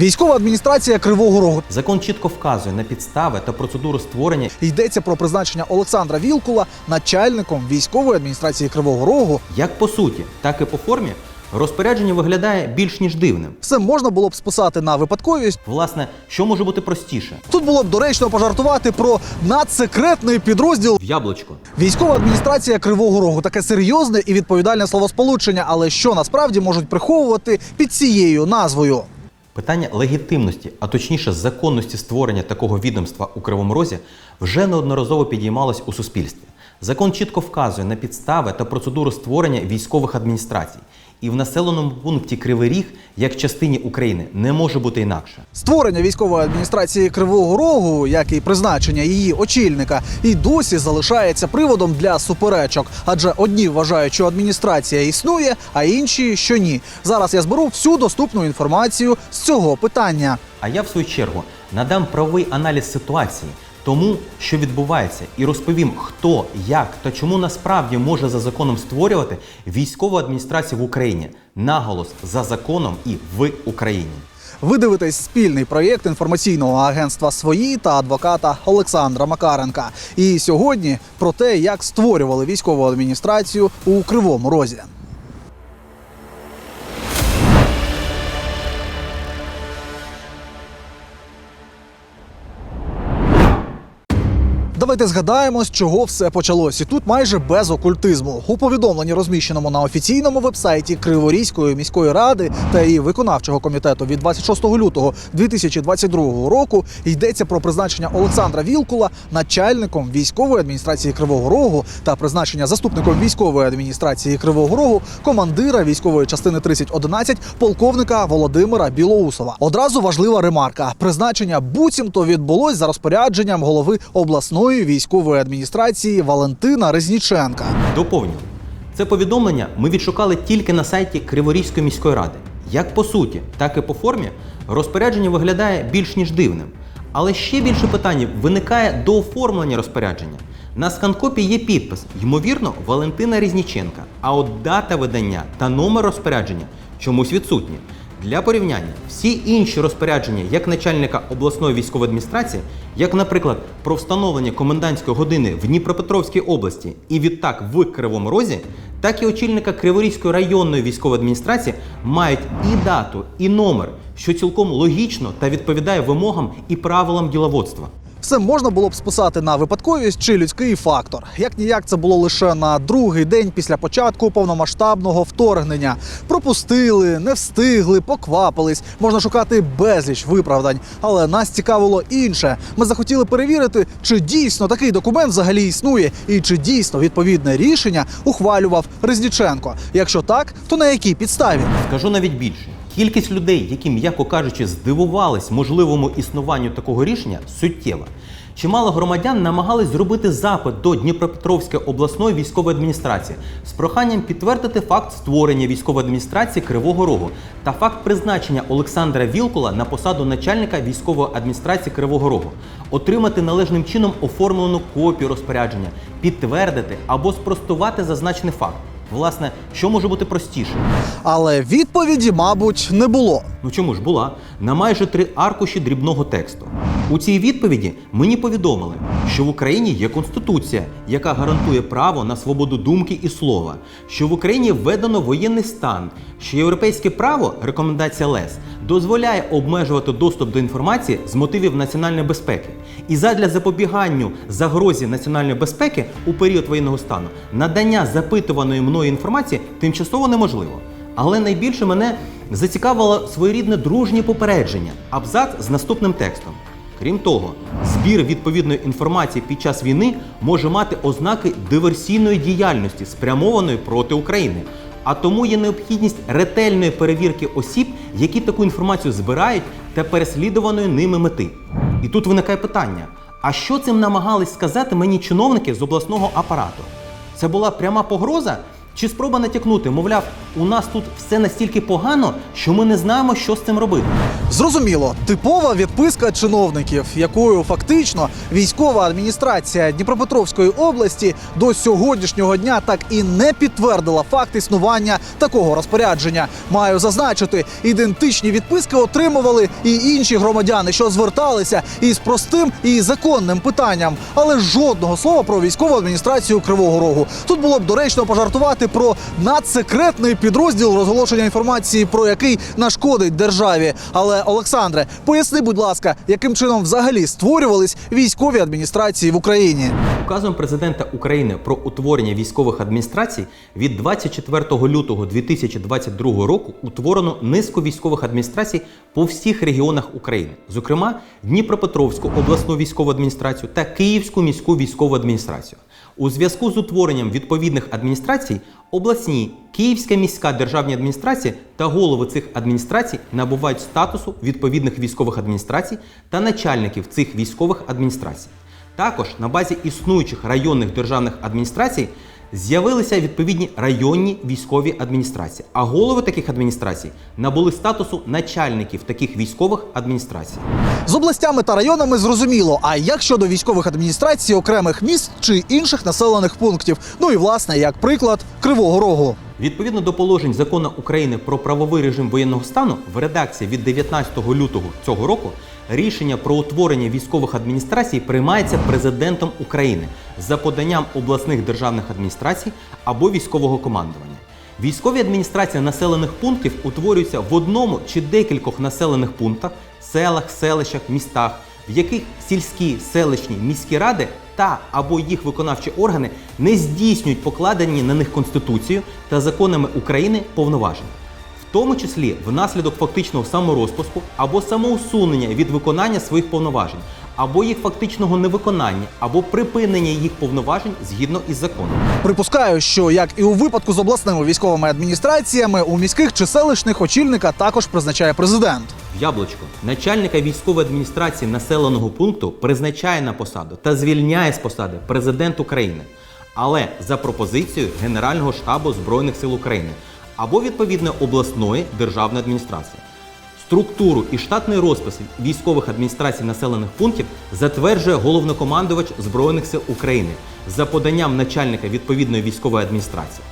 Військова адміністрація Кривого Рогу. Закон чітко вказує на підстави та процедуру створення Йдеться про призначення Олександра Вілкула начальником військової адміністрації Кривого Рогу. як по суті, так і по формі. Розпорядження виглядає більш ніж дивним. Все можна було б списати на випадковість. Власне, що може бути простіше? Тут було б доречно пожартувати про надсекретний підрозділ В яблучко. Військова адміністрація Кривого Рогу таке серйозне і відповідальне словосполучення, але що насправді можуть приховувати під цією назвою. Питання легітимності, а точніше законності створення такого відомства у Кривому Розі, вже неодноразово підіймалось у суспільстві. Закон чітко вказує на підстави та процедуру створення військових адміністрацій. І в населеному пункті Кривий Ріг, як частині України, не може бути інакше. Створення військової адміністрації Кривого Рогу, як і призначення її очільника, і досі залишається приводом для суперечок. Адже одні вважають, що адміністрація існує, а інші, що ні. Зараз я зберу всю доступну інформацію з цього питання. А я, в свою чергу, надам правовий аналіз ситуації, тому, що відбувається, і розповім, хто, як та чому насправді може за законом створювати військову адміністрацію в Україні наголос за законом і в Україні. Ви дивитесь спільний проєкт інформаційного агентства свої та адвоката Олександра Макаренка. І сьогодні про те, як створювали військову адміністрацію у Кривому Розі. Давайте згадаємо, з чого все почалось. І тут майже без окультизму. У повідомленні, розміщеному на офіційному вебсайті Криворізької міської ради та її виконавчого комітету від 26 лютого 2022 року, йдеться про призначення Олександра Вілкула начальником військової адміністрації Кривого Рогу та призначення заступником військової адміністрації Кривого Рогу командира військової частини 3011 полковника Володимира Білоусова. Одразу важлива ремарка: призначення буцімто відбулось за розпорядженням голови обласної військової адміністрації Валентина Резніченка. Доповню. Це повідомлення ми відшукали тільки на сайті Криворізької міської ради. Як по суті, так і по формі розпорядження виглядає більш ніж дивним. Але ще більше питань виникає до оформлення розпорядження. На сканкопі є підпис, ймовірно, Валентина Різніченка, а от дата видання та номер розпорядження чомусь відсутні. Для порівняння, всі інші розпорядження як начальника обласної військової адміністрації, як, наприклад, про встановлення комендантської години в Дніпропетровській області і відтак в Кривому Розі, так і очільника Криворізької районної військової адміністрації мають і дату, і номер, що цілком логічно та відповідає вимогам і правилам діловодства. Все можна було б списати на випадковість чи людський фактор. Як ніяк це було лише на другий день після початку повномасштабного вторгнення. Пропустили, не встигли, поквапились. Можна шукати безліч виправдань. Але нас цікавило інше. Ми захотіли перевірити, чи дійсно такий документ взагалі існує, і чи дійсно відповідне рішення ухвалював Резніченко. Якщо так, то на якій підставі? Скажу навіть більше. Кількість людей, які, м'яко кажучи, здивувались можливому існуванню такого рішення, суттєва. Чимало громадян намагались зробити запит до Дніпропетровської обласної військової адміністрації з проханням підтвердити факт створення військової адміністрації Кривого Рогу та факт призначення Олександра Вілкула на посаду начальника військової адміністрації Кривого Рогу, отримати належним чином оформлену копію розпорядження, підтвердити або спростувати зазначений факт. Власне, що може бути простіше? Але відповіді, мабуть, не було. Ну чому ж була на майже три аркуші дрібного тексту. У цій відповіді мені повідомили, що в Україні є конституція, яка гарантує право на свободу думки і слова, що в Україні введено воєнний стан, що європейське право, рекомендація ЛЕС, дозволяє обмежувати доступ до інформації з мотивів національної безпеки. І задля запобіганню загрозі національної безпеки у період воєнного стану надання запитуваної мною інформації тимчасово неможливо. Але найбільше мене зацікавило своєрідне дружнє попередження, абзац з наступним текстом. Крім того, збір відповідної інформації під час війни може мати ознаки диверсійної діяльності, спрямованої проти України. А тому є необхідність ретельної перевірки осіб, які таку інформацію збирають та переслідуваної ними мети. І тут виникає питання: а що цим намагались сказати мені чиновники з обласного апарату? Це була пряма погроза чи спроба натякнути, мовляв, У нас тут все настільки погано, що ми не знаємо, що з цим робити. Зрозуміло, типова відписка чиновників, якою фактично військова адміністрація Дніпропетровської області до сьогоднішнього дня так і не підтвердила факт існування такого розпорядження. Маю зазначити, ідентичні відписки отримували і інші громадяни, що зверталися із простим і законним питанням, але жодного слова про військову адміністрацію Кривого Рогу. Тут було б доречно пожартувати про надсекретний підрозділ розголошення інформації, про який нашкодить державі. Але Олександре, поясни, будь ласка, яким чином взагалі створювались військові адміністрації в Україні? Указом президента України про утворення військових адміністрацій від 24 лютого 2022 року утворено низку військових адміністрацій по всіх регіонах України, зокрема Дніпропетровську обласну військову адміністрацію та Київську міську військову адміністрацію. У зв'язку з утворенням відповідних адміністрацій обласні Київська міська державні адміністрації та голови цих адміністрацій набувають статусу відповідних військових адміністрацій та начальників цих військових адміністрацій. Також на базі існуючих районних державних адміністрацій з'явилися відповідні районні військові адміністрації, а голови таких адміністрацій набули статусу начальників таких військових адміністрацій. З областями та районами зрозуміло. А як щодо військових адміністрацій окремих міст чи інших населених пунктів? Ну і власне, як приклад Кривого Рогу. Відповідно до положень закону України про правовий режим воєнного стану в редакції від 19 лютого цього року рішення про утворення військових адміністрацій приймається президентом України за поданням обласних державних адміністрацій або військового командування. Військові адміністрації населених пунктів утворюються в одному чи декількох населених пунктах, селах, селищах, містах, в яких сільські, селищні, міські ради та або їх виконавчі органи не здійснюють покладені на них Конституцією та законами України повноваження, в тому числі внаслідок фактичного саморозпуску або самоусунення від виконання своїх повноважень, або їх фактичного невиконання, або припинення їх повноважень згідно із законом. Припускаю, що як і у випадку з обласними військовими адміністраціями, у міських чи селищних очільника також призначає президент. Яблучко, начальника військової адміністрації населеного пункту призначає на посаду та звільняє з посади президент України, але за пропозицією Генерального штабу Збройних сил України або відповідно обласної державної адміністрації. Структуру і штатний розпис військових адміністрацій населених пунктів затверджує головнокомандувач Збройних сил України за поданням начальника відповідної військової адміністрації.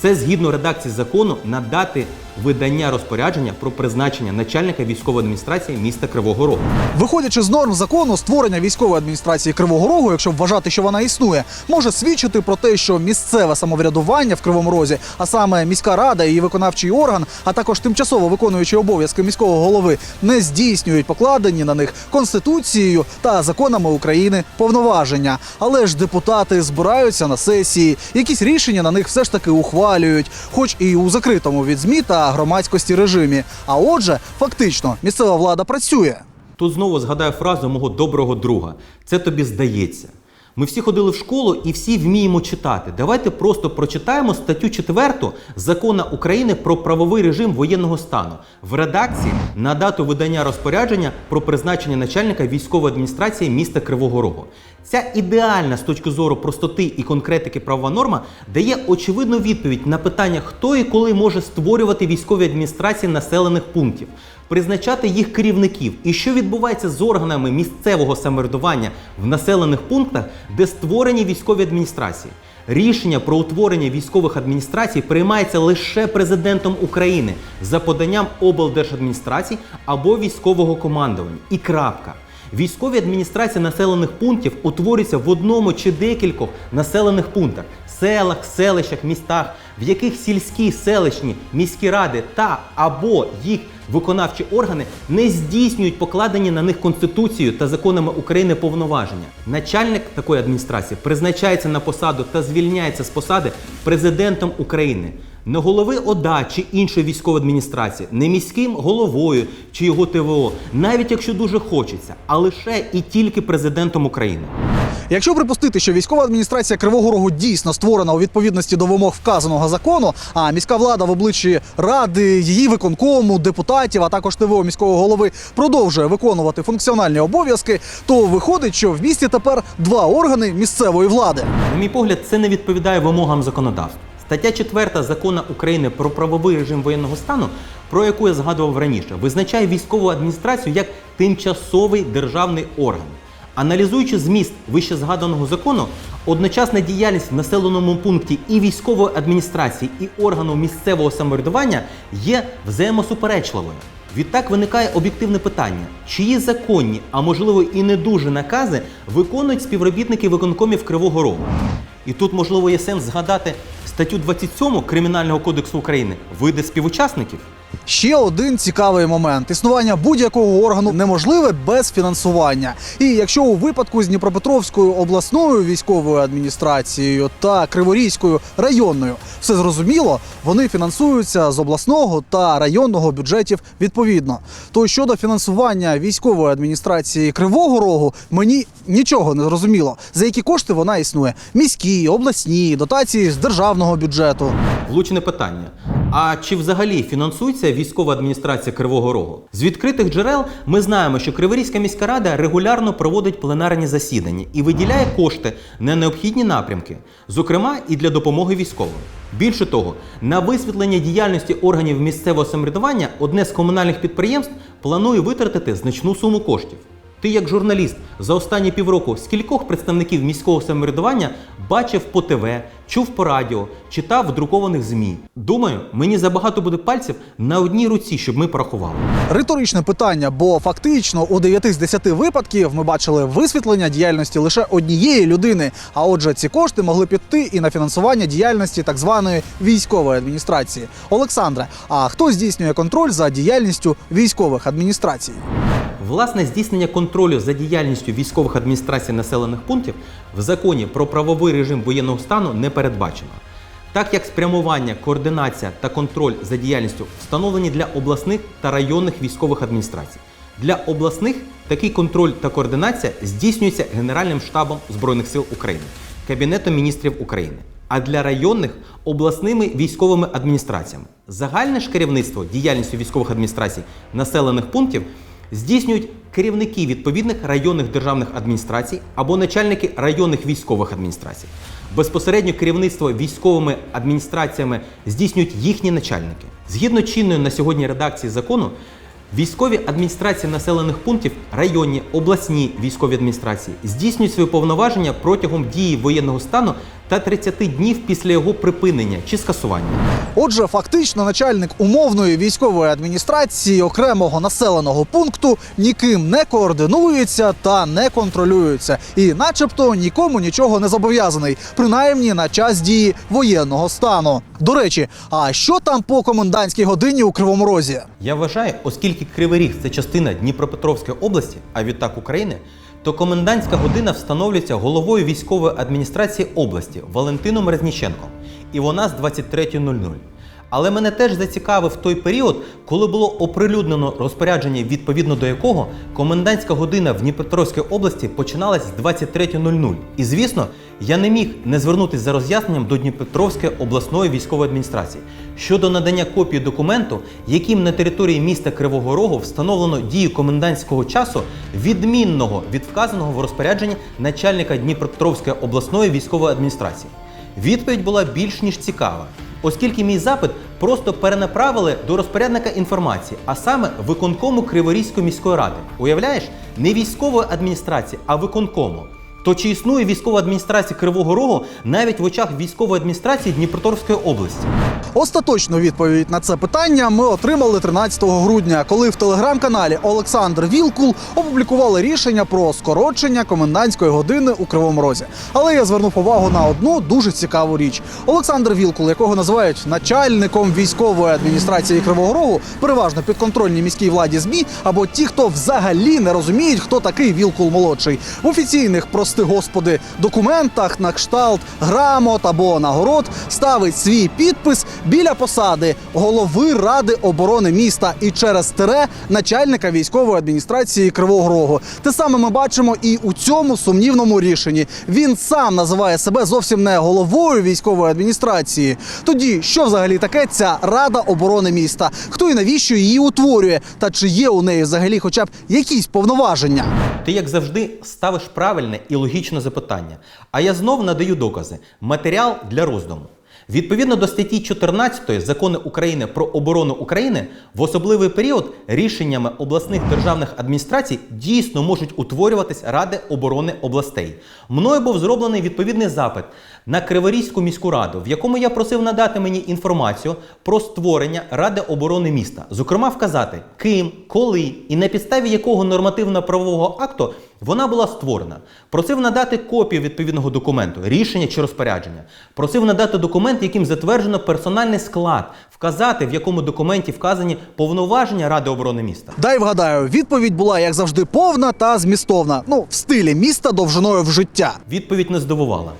Це згідно редакції закону надати видання розпорядження про призначення начальника військової адміністрації міста Кривого Рогу. Виходячи з норм закону, створення військової адміністрації Кривого Рогу, якщо вважати, що вона існує, може свідчити про те, що місцеве самоврядування в Кривому Розі, а саме міська рада і виконавчий орган, а також тимчасово виконуючі обов'язки міського голови, не здійснюють покладені на них конституцією та законами України повноваження. Але ж депутати збираються на сесії, якісь рішення на них все ж таки ухвалюють, хоч і у закритому від змі громадськості режимі. А отже, фактично, місцева влада працює. Тут знову згадаю фразу мого доброго друга: це тобі здається. Ми всі ходили в школу і всі вміємо читати. Давайте просто прочитаємо статтю 4 закону України про правовий режим воєнного стану в редакції на дату видання розпорядження про призначення начальника військової адміністрації міста Кривого Рогу. Ця ідеальна з точки зору простоти і конкретики правова норма дає очевидну відповідь на питання, хто і коли може створювати військові адміністрації населених пунктів, призначати їх керівників і що відбувається з органами місцевого самоврядування в населених пунктах, де створені військові адміністрації. Рішення про утворення військових адміністрацій приймається лише президентом України за поданням облдержадміністрацій або військового командування. І крапка. Військові адміністрації населених пунктів утворюються в одному чи декількох населених пунктах, селах, селищах, містах, в яких сільські, селищні, міські ради та або їх виконавчі органи не здійснюють покладені на них Конституцією та законами України повноваження. Начальник такої адміністрації призначається на посаду та звільняється з посади президентом України. Не голови ОДА чи іншої військової адміністрації, не міським головою чи його ТВО, навіть якщо дуже хочеться, а лише і тільки президентом України. Якщо припустити, що військова адміністрація Кривого Рогу дійсно створена у відповідності до вимог вказаного закону, а міська влада в обличчі ради, її виконкому, депутатів, а також ТВО міського голови продовжує виконувати функціональні обов'язки, то виходить, що в місті тепер два органи місцевої влади. На мій погляд, це не відповідає вимогам законодавства. Стаття 4 закону України про правовий режим воєнного стану, про яку я згадував раніше, визначає військову адміністрацію як тимчасовий державний орган. Аналізуючи зміст вище згаданого закону, одночасна діяльність в населеному пункті і військової адміністрації, і органу місцевого самоврядування є взаємосуперечливою. Відтак виникає об'єктивне питання: чиї законні, а можливо і не дуже накази виконують співробітники виконкомів Кривого Рогу? І тут, можливо, є сенс згадати статтю 27 Кримінального кодексу України види співучасників. Ще один цікавий момент: існування будь-якого органу неможливе без фінансування. І якщо у випадку з Дніпропетровською обласною військовою адміністрацією та Криворізькою районною все зрозуміло, вони фінансуються з обласного та районного бюджетів відповідно. То щодо фінансування військової адміністрації Кривого Рогу, мені нічого не зрозуміло, за які кошти вона існує: міські, обласні, дотації з державного бюджету. Влучне питання. А чи взагалі фінансується військова адміністрація Кривого Рогу? З відкритих джерел ми знаємо, що Криворізька міська рада регулярно проводить пленарні засідання і виділяє кошти на необхідні напрямки, зокрема і для допомоги військовим. Більше того, на висвітлення діяльності органів місцевого самоврядування одне з комунальних підприємств планує витратити значну суму коштів. Ти, як журналіст, за останні півроку скількох представників міського самоврядування бачив по ТВ, чув по радіо, читав в друкованих ЗМІ. Думаю, мені забагато буде пальців на одній руці, щоб ми порахували. Риторичне питання, бо фактично у 9 з 10 випадків ми бачили висвітлення діяльності лише однієї людини. А отже, ці кошти могли піти і на фінансування діяльності так званої військової адміністрації. Олександре, а хто здійснює контроль за діяльністю військових адміністрацій? Власне здійснення контролю за діяльністю військових адміністрацій населених пунктів в законі про правовий режим воєнного стану не передбачено. Так як спрямування, координація та контроль за діяльністю встановлені для обласних та районних військових адміністрацій. Для обласних такий контроль та координація здійснюється Генеральним штабом Збройних сил України, Кабінетом міністрів України, а для районних обласними військовими адміністраціями. Загальне ж керівництво діяльністю військових адміністрацій населених пунктів здійснюють керівники відповідних районних державних адміністрацій або начальники районних військових адміністрацій. Безпосередньо керівництво військовими адміністраціями здійснюють їхні начальники. Згідно чинної на сьогодні редакції закону, військові адміністрації населених пунктів, районні, обласні військові адміністрації здійснюють свої повноваження протягом дії воєнного стану та 30 днів після його припинення чи скасування. Отже, фактично, начальник умовної військової адміністрації окремого населеного пункту ніким не координується та не контролюється, і, начебто, нікому нічого не зобов'язаний, принаймні на час дії воєнного стану. До речі, а що там по комендантській годині у Кривому Розі? Я вважаю, оскільки Кривий Ріг це частина Дніпропетровської області, а відтак України, то комендантська година встановлюється головою військової адміністрації області Валентином Резніченком, і вона з 23.00. Але мене теж зацікавив той період, коли було оприлюднено розпорядження, відповідно до якого комендантська година в Дніпропетровській області починалась з 23.00. І звісно, я не міг не звернутися за роз'ясненням до Дніпропетровської обласної військової адміністрації щодо надання копії документу, яким на території міста Кривого Рогу встановлено дію комендантського часу, відмінного від вказаного в розпорядженні начальника Дніпропетровської обласної військової адміністрації. Відповідь була більш ніж цікава, оскільки мій запит просто перенаправили до розпорядника інформації, а саме виконкому Криворізької міської ради. Уявляєш, не військової адміністрації, а виконкому. То чи існує військова адміністрація Кривого Рогу навіть в очах військової адміністрації Дніпропетровської області? Остаточну відповідь на це питання ми отримали 13 грудня, коли в телеграм-каналі Олександр Вілкул опублікували рішення про скорочення комендантської години у Кривому Розі. Але я звернув увагу на одну дуже цікаву річ. Олександр Вілкул, якого називають начальником військової адміністрації Кривого Рогу, переважно підконтрольній міській владі ЗМІ, або ті, хто взагалі не розуміють, хто такий Вілкул молодший. В офіційних, прости господи, документах на кшталт грамот або нагород ставить свій підпис біля посади голови ради оборони міста і через тире начальника військової адміністрації Кривого Рогу. Те саме ми бачимо і у цьому сумнівному рішенні. Він сам називає себе зовсім не головою військової адміністрації. Тоді що взагалі таке ця рада оборони міста? Хто і навіщо її утворює? Та чи є у неї взагалі хоча б якісь повноваження? Ти, як завжди, ставиш правильне і логічне запитання. А я знов надаю докази матеріал для роздуму. Відповідно до статті 14 закону України про оборону України, в особливий період рішеннями обласних державних адміністрацій дійсно можуть утворюватись Ради оборони областей. Мною був зроблений відповідний запит на Криворізьку міську раду, в якому я просив надати мені інформацію про створення Ради оборони міста, зокрема вказати, ким, коли і на підставі якого нормативно-правового акту вона була створена. Просив надати копію відповідного документу, рішення чи розпорядження. Просив надати документ, яким затверджено персональний склад, вказати, в якому документі вказані повноваження Ради оборони міста. Дай вгадаю, відповідь була як завжди повна та змістовна. Ну, в стилі міста довжиною в життя. Відповідь не здивувала.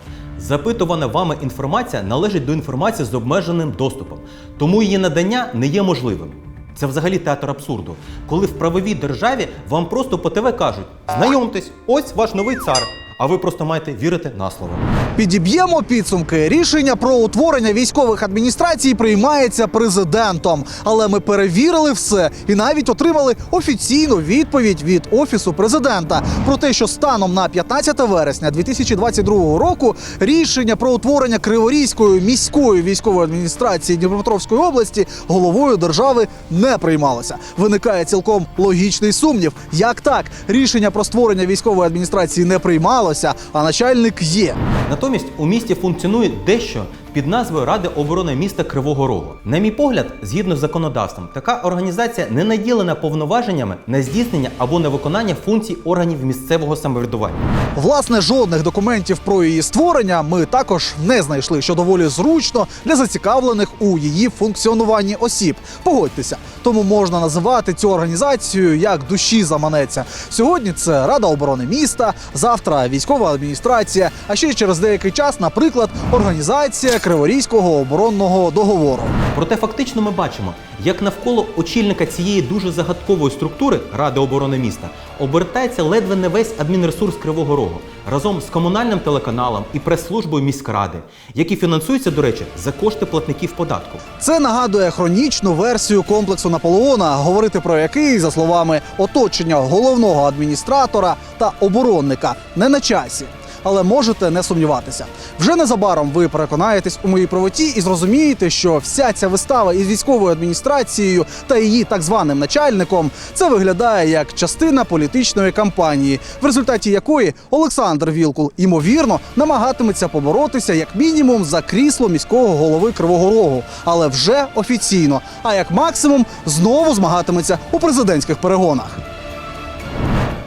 Запитувана вами інформація належить до інформації з обмеженим доступом, тому її надання не є можливим. Це взагалі театр абсурду, коли в правовій державі вам просто по ТВ кажуть: знайомтесь, ось ваш новий цар, а ви просто маєте вірити на слово. Підіб'ємо підсумки. Рішення про утворення військових адміністрацій приймається президентом. Але ми перевірили все і навіть отримали офіційну відповідь від офісу президента про те, що станом на 15 вересня 2022 року рішення про утворення Криворізької міської військової адміністрації Дніпропетровської області головою держави не приймалося. Виникає цілком логічний сумнів. Як так рішення про створення військової адміністрації не приймалося, а начальник є. Натомість у місті функціонує дещо під назвою Ради оборони міста Кривого Рогу. На мій погляд, згідно з законодавством, така організація не наділена повноваженнями на здійснення або на виконання функцій органів місцевого самоврядування. Власне, жодних документів про її створення ми також не знайшли, що доволі зручно для зацікавлених у її функціонуванні осіб. Погодьтеся, тому можна називати цю організацію як душі заманеться. Сьогодні це Рада оборони міста, завтра військова адміністрація, а ще через деякий час, наприклад, організація Криворізького оборонного договору. Проте фактично ми бачимо, як навколо очільника цієї дуже загадкової структури Ради оборони міста обертається ледве не весь адмінресурс Кривого Рогу разом з комунальним телеканалом і прес-службою міськради, які фінансуються, до речі, за кошти платників податку. Це нагадує хронічну версію комплексу Наполеона, говорити про який, за словами оточення головного адміністратора та оборонника, не на часі. Але можете не сумніватися. Вже незабаром ви переконаєтесь у моїй правоті і зрозумієте, що вся ця вистава із військовою адміністрацією та її так званим начальником це виглядає як частина політичної кампанії, в результаті якої Олександр Вілкул ймовірно намагатиметься поборотися як мінімум за крісло міського голови Кривого Рогу, але вже офіційно. А як максимум знову змагатиметься у президентських перегонах.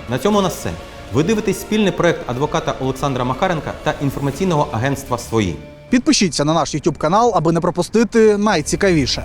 На цьому нас все. Ви дивитесь спільний проект адвоката Олександра Макаренка та інформаційного агентства Свої. Підпишіться на наш YouTube канал, аби не пропустити найцікавіше.